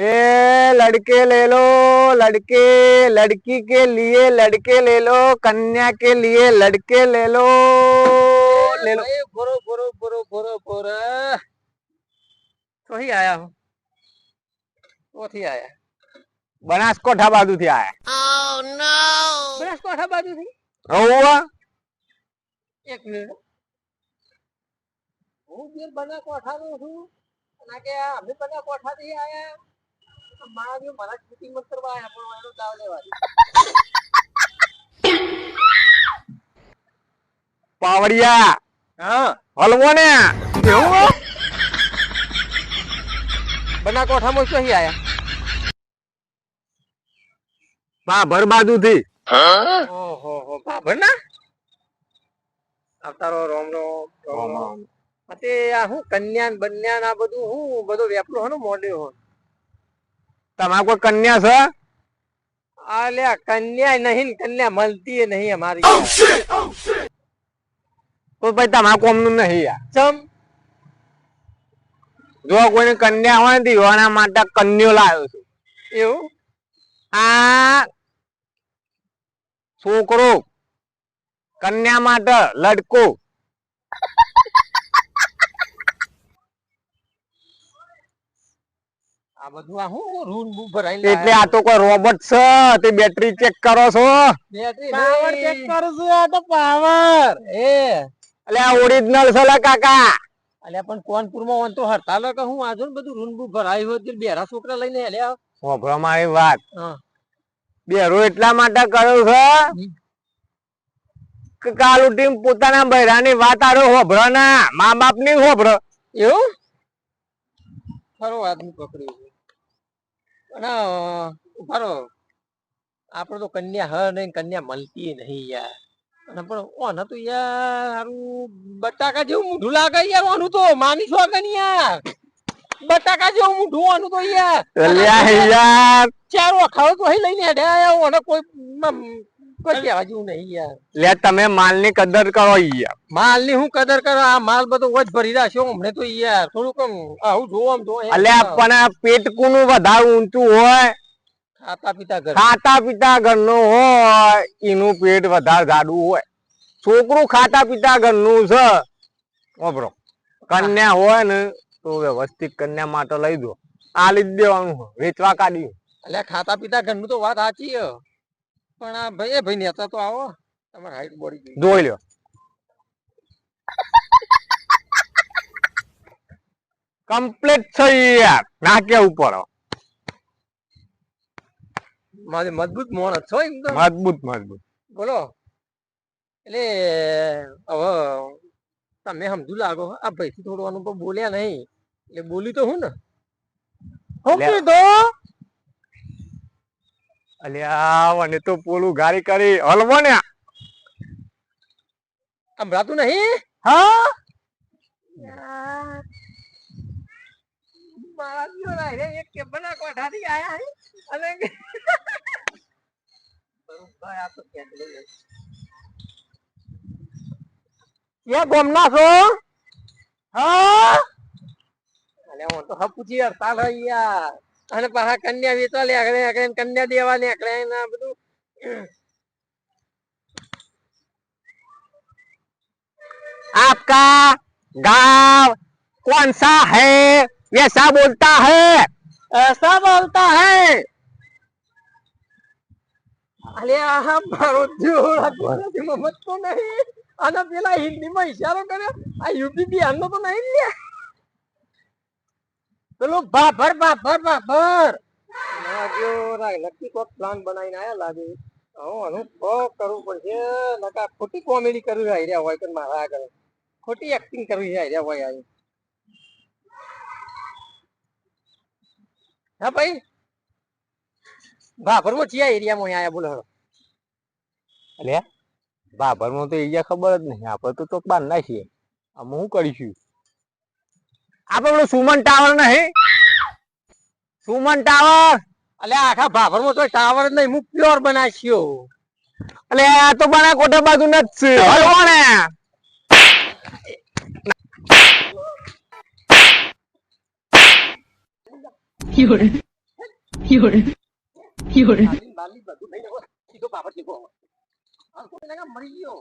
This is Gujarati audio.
ए लड़के ले लो लड़के लड़की के लिए लड़के ले लो कन्या के लिए लड़के ले लो ले लो ભાઈ, બોરો બોરો બોરો બોરો બોરો ચોથી આયા હું ચોથી આયા બનાસકોઠા બાજુથી આયા બનાસકાંઠા બાજુથી હોવા એક મિનિટ હું બેર બનાસકાંઠાનો છું અને આ કે આ અમે બનાસકાંઠાથી આયા મારા મારા શૂટિંગ મત કરવા આયા પણ એનો દાવ લેવા પાવડિયા હા. હલવો ને કેવું બનાસકાંઠામાં ચોથી આયા ભાભર બાજુથી ઓહો હો. રોમ રોમ રોમ રોમ આ હું કન્યા બન્યાન આ બધું હું બધો વેપલો હો ને મોડ્યો હો. તમારે કોઈ કન્યા છે? અલ્યા કન્યા નહીં કન્યા મળતી નહીં અમારી. તો ભાઈ તમારા કોમનું નહીં યાર. ચમ? જો કોઈને કન્યા હોય ને એના માટે કન્યો લાવ્યો છું. એવું? આ છોકરો કન્યા માટે લડકો આ બધું આ હું રૂન ભરાઈ એટલે આ તો કોઈ રોબોટ છે તે બેટરી ચેક કરો છો? પાવર ચેક કરું છું આ તો પાવર એ. એટલે આ ઓરિજિનલ છે લા કાકા. એટલે પણ કોનપુરમાં ઓન તો હડતાલ કે હું આજુ બધું રૂન બુ ભરાઈ હોય તે બેરા છોકરા લઈને હેલ્યા હોભળો મારી વાત. હા. બેરો એટલા માટે કર્યો છે કે કાલુ ટીમ પોતાના બૈરાની વાત આરો હોભળો ના. મા બાપની હોભરો એવું? ખરો આદમી પકડ્યું છે. અને ઉભારો આપણે તો કન્યા હ નહીં કન્યા મળતી નહીં યાર. અને પણ ઓને તો યાર હારું બટાકા જેવું મૂઢું લાગે યાર ઓનું તો. માની છો કે યાર. બટાકા જેવું મૂઢું ઓનું તો યાર. ચારો ખાવ તો લઈને હેડે આયા ઓને કોઈ કહેવા જેવું નહીં યાર. લે તમે માલ કદર કરો યાર. માલ હું કદર કરો? આ માલ બધો વચ ભરી રાખ્યો હમણે તો યાર. થોડુંક આમ આવું જોવો આમ જોવો એમ. પણ પેટ કુનું વધારે ઊંચું હોય. ખાતા પીતા ઘર. ખાતા પીતા ઘરનું હોય એનું પેટ વધારે જાડું હોય. છોકરું ખાતા પીતા ઘરનું છે. ઓબરો કન્યા હોય ને તો વ્યવસ્થિત કન્યા માટે લઈ દો. આ લીધ દેવાનું વેચવા કાઢ્યું એટલે ખાતા પીતા ઘરનું તો વાત સાચી પણ આ ભાઈ એ ભાઈ નેતા તો આવો. તમારે હાઈટ બોડી જોઈ લ્યો. કમ્પ્લીટ થઈ યાર નાકે ઉપર મારે મજબૂત માણસ છો એમ તો. મજબૂત મજબૂત. બોલો. એટલે હવે તમે સમજુ લાગો આ ભાઈ થી થોડું અનુભવ બોલ્યા નહીં. એટલે બોલી તો હું ને? હું કીધું? અલ્યા મને તો પોલું ગાડી કરી હલવો ને. સંભળાતું નહીં? હા? મારા જીવન હારે એક કે બના કોઠાથી આયા અને બરોબર આ તો લઈ જાય. ગોમના છો? હા? અલે હું તો હપુચી હડતાલ હોય યાર. અને પાછા કન્યા વેચવા લે આગળ આગળ કન્યા દેવા ને આગળ ને આ બધું आपका गांव कौन सा है वैसा बोलता है ऐसा बोलता है અલે આ મારો જોડા ગુજરાતી માં મતતો નહીં અને પેલા હિન્દી માં ઈશારો કર્યો આ યુપી બિહાર નો તો નહીં લે પેલો બાભર બાભર ભાભર લાગ્યો રા લકી કોક પ્લાન બનાવીને આયા લાગે. હું આનું કોક કરવું પડશે નકા ખોટી કોમેડી કરવી રહ્યા હોય પણ મારા આગળ. ખોટી એક્ટિંગ કરવી રહ્યા હોય આવી હા ભાઈ. બાભરમાં ચિયા એરિયામાં આયા બોલો હેડો. અલે બાબરમાં તો એરિયા ખબર જ નહીં. આપણે તો ચોક બાર નાખીએ. આમ હું કરીશું? આપણે પેલું સુમન ટાવર નહીં? સુમન ટાવર? અલે આખા ભાભરમાં તો ટાવર નહીં નહીં હું પ્યોર બનાવ્યો અલે આ તો મારા કોઠા બાજુ ન જ ને મરી ગયો.